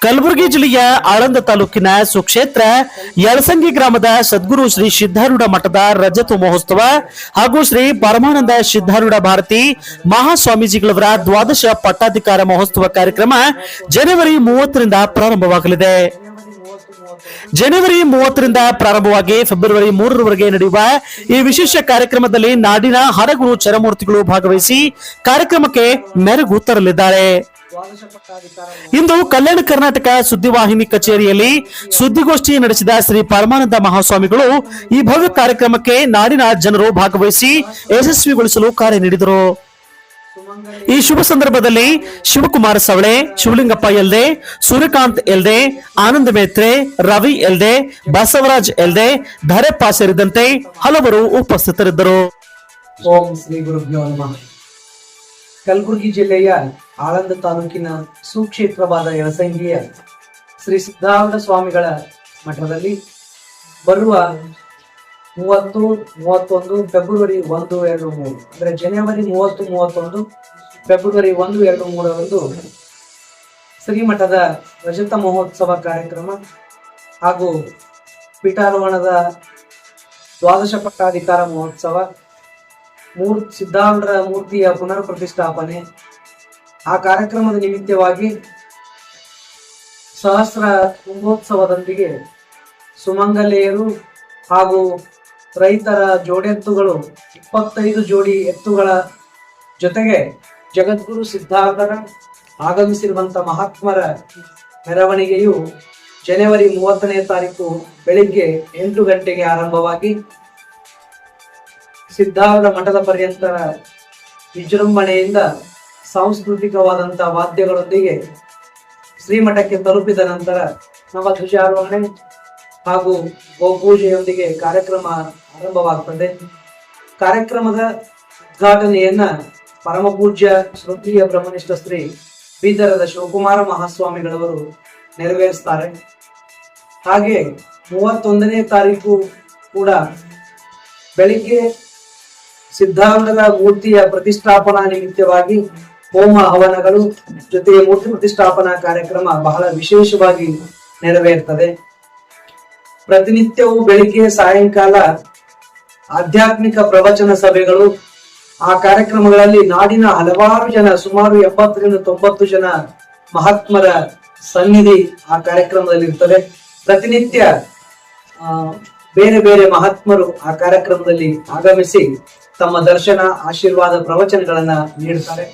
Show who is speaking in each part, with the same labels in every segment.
Speaker 1: ಕಲಬುರಗಿ ಜಿಲ್ಲೆಯ ಆಳಂದ ತಾಲೂಕಿನ ಸುಕ್ಷೇತ್ರ ಯಳಸಂಗಿ ಗ್ರಾಮದ ಸದ್ಗುರು ಶ್ರೀ ಸಿದ್ಧಾರೂಢ ಮಠದ ರಜತ ಮಹೋತ್ಸವ ಹಾಗೂ ಶ್ರೀ ಪರಮಾನಂದ ಸಿದ್ಧಾರೂಢ ಭಾರತಿ ಮಹಾಸ್ವಾಮೀಜಿಗಳವರ ದ್ವಾದಶ ಪಟ್ಟಾಧಿಕಾರ ಮಹೋತ್ಸವ ಕಾರ್ಯಕ್ರಮ ಜನವರಿ ಮೂವತ್ತರಿಂದ ಪ್ರಾರಂಭವಾಗಲಿದೆ. ಜನವರಿ ಮೂವತ್ತರಿಂದ ಪ್ರಾರಂಭವಾಗಿ ಫೆಬ್ರವರಿ ಮೂರರವರೆಗೆ ನಡೆಯುವ ಈ ವಿಶೇಷ ಕಾರ್ಯಕ್ರಮದಲ್ಲಿ ನಾಡಿನ ಹರಗುರು ಚರಮೂರ್ತಿಗಳು ಭಾಗವಹಿಸಿ ಕಾರ್ಯಕ್ರಮಕ್ಕೆ ಮೆರುಗು ತರಲಿದ್ದಾರೆ. ಇಂದು ಕಲ್ಯಾಣ ಕರ್ನಾಟಕ ಸುದ್ದಿವಾಹಿನಿ ಕಚೇರಿಯಲ್ಲಿ ಸುದ್ದಿಗೋಷ್ಠಿ ನಡೆಸಿದ ಶ್ರೀ ಪರಮಾನಂದ ಮಹಾಸ್ವಾಮಿಗಳು ಈ ಭವ್ಯ ಕಾರ್ಯಕ್ರಮಕ್ಕೆ ನಾಡಿನ ಜನರು ಭಾಗವಹಿಸಿ ಯಶಸ್ವಿಗೊಳಿಸಲು ಕರೆ ನೀಡಿದರು. ಈ ಶುಭ ಸಂದರ್ಭದಲ್ಲಿ ಶಿವಕುಮಾರ ಸವಳೆ, ಶಿವಲಿಂಗಪ್ಪ ಎಲ್ದೆ, ಸೂರ್ಯಕಾಂತ್ ಎಲ್ದೆ, ಆನಂದ ಮೇತ್ರೆ, ರವಿ ಎಲ್ದೆ, ಬಸವರಾಜ್ ಎಲ್ದೆ, ಧರೆಪ್ಪ ಸೇರಿದಂತೆ ಹಲವರು ಉಪಸ್ಥಿತರಿದ್ದರು.
Speaker 2: ಓಂ ಶ್ರೀ ಗುರುಭ್ಯೋ ನಮಃ. ಕಲಬುರಗಿ ಜಿಲ್ಲೆಯ ಆಳಂದ ತಾಲೂಕಿನ ಸುಕ್ಷೇತ್ರವಾದ ಯಲಸಂಗಿಯ ಶ್ರೀ ಸಿದ್ಧಾರೂಢ ಸ್ವಾಮಿಗಳ ಮಠದಲ್ಲಿ ಬರುವ ಮೂವತ್ತು, ಮೂವತ್ತೊಂದು, ಫೆಬ್ರವರಿ ಒಂದು, ಎರಡು, ಮೂರು, ಅಂದರೆ ಜನವರಿ ಮೂವತ್ತು, ಮೂವತ್ತೊಂದು, ಫೆಬ್ರವರಿ ಒಂದು, ಎರಡು, ಮೂರರಂದು ಶ್ರೀಮಠದ ರಜತ ಮಹೋತ್ಸವ ಕಾರ್ಯಕ್ರಮ ಹಾಗೂ ಪೀಠಾರೋಹಣದ ದ್ವಾದಶ ಪಟ್ಟಾಧಿಕಾರ ಮಹೋತ್ಸವ ಮೂರ್ ಸಿದ್ಧಾಂತರ ಮೂರ್ತಿಯ ಪುನರ್ ಪ್ರತಿಷ್ಠಾಪನೆ ಆ ಕಾರ್ಯಕ್ರಮದ ನಿಮಿತ್ತವಾಗಿ ಸಹಸ್ರ ಕುಂಭೋತ್ಸವದೊಂದಿಗೆ ಸುಮಂಗಲೆಯರು ಹಾಗೂ ರೈತರ ಜೋಡೆತ್ತುಗಳು ಇಪ್ಪತ್ತೈದು ಜೋಡಿ ಎತ್ತುಗಳ ಜೊತೆಗೆ ಜಗದ್ಗುರು ಸಿದ್ಧಾರ್ಥರ ಆಗಮಿಸಿರುವಂತ ಮಹಾತ್ಮರ ಮೆರವಣಿಗೆಯು ಜನವರಿ ಮೂವತ್ತನೇ ತಾರೀಕು ಬೆಳಿಗ್ಗೆ ಎಂಟು ಗಂಟೆಗೆ ಆರಂಭವಾಗಿ ಸಿದ್ಧಾರೂಢ ಮಠದ ಪರ್ಯಂತ ವಿಜೃಂಭಣೆಯಿಂದ ಸಾಂಸ್ಕೃತಿಕವಾದಂತಹ ವಾದ್ಯಗಳೊಂದಿಗೆ ಶ್ರೀಮಠಕ್ಕೆ ತಲುಪಿದ ನಂತರ ನಮ್ಮ ಧ್ವಜಾರೋಹಣೆ ಹಾಗೂ ಗೋಪೂಜೆಯೊಂದಿಗೆ ಕಾರ್ಯಕ್ರಮ ಆರಂಭವಾಗ್ತದೆ. ಕಾರ್ಯಕ್ರಮದ ಉದ್ಘಾಟನೆಯನ್ನ ಪರಮಪೂಜ್ಯ ಪೂಜ್ಯ ಶ್ರದ್ಧೀಯ ಬ್ರಹ್ಮನಿಷ್ಠ ಶ್ರೀ ಬೀದರದ ಶಿವಕುಮಾರ ಮಹಾಸ್ವಾಮಿಗಳವರು ನೆರವೇರಿಸ್ತಾರೆ. ಹಾಗೆ ಮೂವತ್ತೊಂದನೇ ತಾರೀಕು ಕೂಡ ಬೆಳಿಗ್ಗೆ ಸಿದ್ಧಾಂತದ ಮೂರ್ತಿಯ ಪ್ರತಿಷ್ಠಾಪನಾ ನಿಮಿತ್ತವಾಗಿ ಹೋಮ ಹವನಗಳು ಜೊತೆಗೆ ಮೂರ್ತಿ ಪ್ರತಿಷ್ಠಾಪನಾ ಕಾರ್ಯಕ್ರಮ ಬಹಳ ವಿಶೇಷವಾಗಿ ನೆರವೇರ್ತದೆ. ಪ್ರತಿನಿತ್ಯವೂ ಬೆಳಿಗ್ಗೆ, ಸಾಯಂಕಾಲ ಆಧ್ಯಾತ್ಮಿಕ ಪ್ರವಚನ ಸಭೆಗಳು. ಆ ಕಾರ್ಯಕ್ರಮಗಳಲ್ಲಿ ನಾಡಿನ ಹಲವಾರು ಜನ, ಸುಮಾರು ಎಪ್ಪತ್ತರಿಂದ ತೊಂಬತ್ತು ಜನ ಮಹಾತ್ಮರ ಸನ್ನಿಧಿ ಆ ಕಾರ್ಯಕ್ರಮದಲ್ಲಿ ಇರ್ತದೆ ಪ್ರತಿನಿತ್ಯ ಬೇರೆ ಬೇರೆ ಮಹಾತ್ಮರು ಆ ಕಾರ್ಯಕ್ರಮದಲ್ಲಿ ಆಗಮಿಸಿ ತಮ್ಮ ದರ್ಶನ, ಆಶೀರ್ವಾದ, ಪ್ರವಚನಗಳನ್ನ ನೀಡುತ್ತಾರೆ.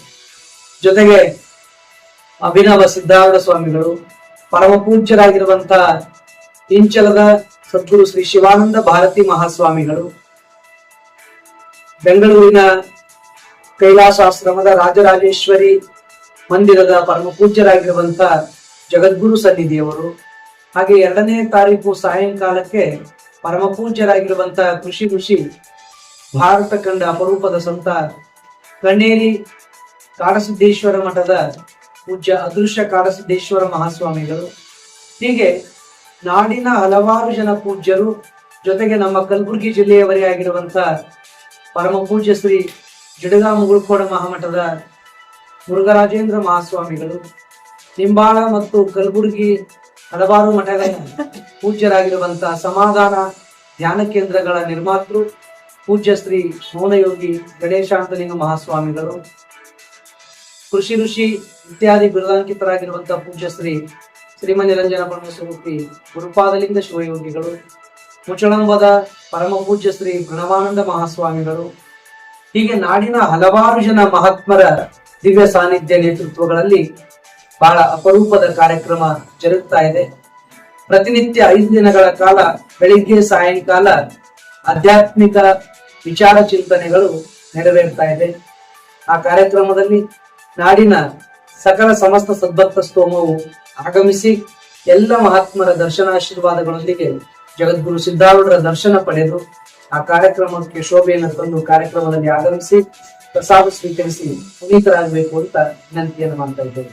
Speaker 2: ಜೊತೆಗೆ ಅಭಿನವ ಸಿದ್ಧಾರೂಢ ಸ್ವಾಮಿಗಳು ಪರಮ ಪೂಜ್ಯರಾಗಿರುವಂತಹ ಇಂಚಲದ ಸದ್ಗುರು ಶ್ರೀ ಶಿವಾನಂದ ಭಾರತಿ ಮಹಾಸ್ವಾಮಿಗಳು, ಬೆಂಗಳೂರಿನ ಕೈಲಾಸಾಶ್ರಮದ ರಾಜರಾಜೇಶ್ವರಿ ಮಂದಿರದ ಪರಮ ಪೂಜ್ಯರಾಗಿರುವಂತ ಜಗದ್ಗುರು ಸನ್ನಿಧಿಯವರು, ಹಾಗೆ ಎರಡನೇ ತಾರೀಕು ಸಾಯಂಕಾಲಕ್ಕೆ ಪರಮ ಪೂಜ್ಯರಾಗಿರುವಂತಹ ಕೃಷಿ ಋಷಿ ಭಾರತ ಕಂಡ ಅಪರೂಪದ ಸಂತ ಕಣ್ಣೇರಿ ಕಾಡಸಿದ್ದೇಶ್ವರ ಮಠದ ಪೂಜ್ಯ ಅದೃಶ್ಯ ಕಾಡಸಿದ್ದೇಶ್ವರ ಮಹಾಸ್ವಾಮಿಗಳು. ಹೀಗೆ ನಾಡಿನ ಹಲವಾರು ಜನ ಪೂಜ್ಯರು ಜೊತೆಗೆ ನಮ್ಮ ಕಲಬುರಗಿ ಜಿಲ್ಲೆಯವರೇ ಆಗಿರುವಂತ ಪರಮ ಪೂಜ್ಯ ಶ್ರೀ ಜಿಡಗಾ ಮುಗುಳ್ಕೋಡ ಮಹಾಮಠದ ಮುರುಘರಾಜೇಂದ್ರ ಮಹಾಸ್ವಾಮಿಗಳು, ನಿಂಬಾಳ ಮತ್ತು ಕಲಬುರಗಿ ಹಲವಾರು ಮಠಗಳ ಪೂಜ್ಯರಾಗಿರುವಂತಹ ಸಮಾಧಾನ ಧ್ಯಾನ ಕೇಂದ್ರಗಳ ನಿರ್ಮಾತೃ ಪೂಜ್ಯ ಶ್ರೀ ಮೌನಯೋಗಿ ಗಣೇಶಾಂತಲಿಂಗ ಮಹಾಸ್ವಾಮಿಗಳು, ಕೃಷಿ ಋಷಿ ಇತ್ಯಾದಿ ಬಿರುದಾಂಕಿತರಾಗಿರುವಂತಹ ಪೂಜ್ಯ ಶ್ರೀ ಶ್ರೀಮನಿರಂಜನ ಪರಮಸ್ವರೂಪಿ ಗುರುಪಾದಲಿಂಗ ಶಿವಯೋಗಿಗಳು ಮುಚಳಂಬದ ಪರಮ ಪೂಜ್ಯ ಶ್ರೀ ಪ್ರಣವಾನಂದ ಮಹಾಸ್ವಾಮಿಗಳು, ಹೀಗೆ ನಾಡಿನ ಹಲವಾರು ಜನ ಮಹಾತ್ಮರ ದಿವ್ಯ ಸಾನ್ನಿಧ್ಯ ನೇತೃತ್ವಗಳಲ್ಲಿ ಬಹಳ ಅಪರೂಪದ ಕಾರ್ಯಕ್ರಮ ಜರುಗ್ತಾ ಇದೆ. ಪ್ರತಿನಿತ್ಯ ಐದು ದಿನಗಳ ಕಾಲ ಬೆಳಿಗ್ಗೆ ಸಾಯಂಕಾಲ ಆಧ್ಯಾತ್ಮಿಕ ವಿಚಾರ ಚಿಂತನೆಗಳು ನೆರವೇರ್ತಾ ಇದೆ. ಆ ಕಾರ್ಯಕ್ರಮದಲ್ಲಿ ನಾಡಿನ ಸಕಲ ಸಮಸ್ತ ಸದ್ಭಕ್ತ ಸ್ತೋಮವು ಆಗಮಿಸಿ ಎಲ್ಲ ಮಹಾತ್ಮರ ದರ್ಶನಾಶೀರ್ವಾದಗಳೊಂದಿಗೆ ಜಗದ್ಗುರು ಸಿದ್ಧಾರೂಢರ ದರ್ಶನ ಪಡೆದು ಆ ಕಾರ್ಯಕ್ರಮಕ್ಕೆ ಶೋಭೆಯನ್ನು ತಂದು ಕಾರ್ಯಕ್ರಮದಲ್ಲಿ ಆಗಮಿಸಿ ಪ್ರಸಾದ ಸ್ವೀಕರಿಸಿ ಪುನೀತರಾಗಬೇಕು ಅಂತ ವಿನಂತಿಯನ್ನು ಮಾಡ್ತಾ ಇದ್ದೇವೆ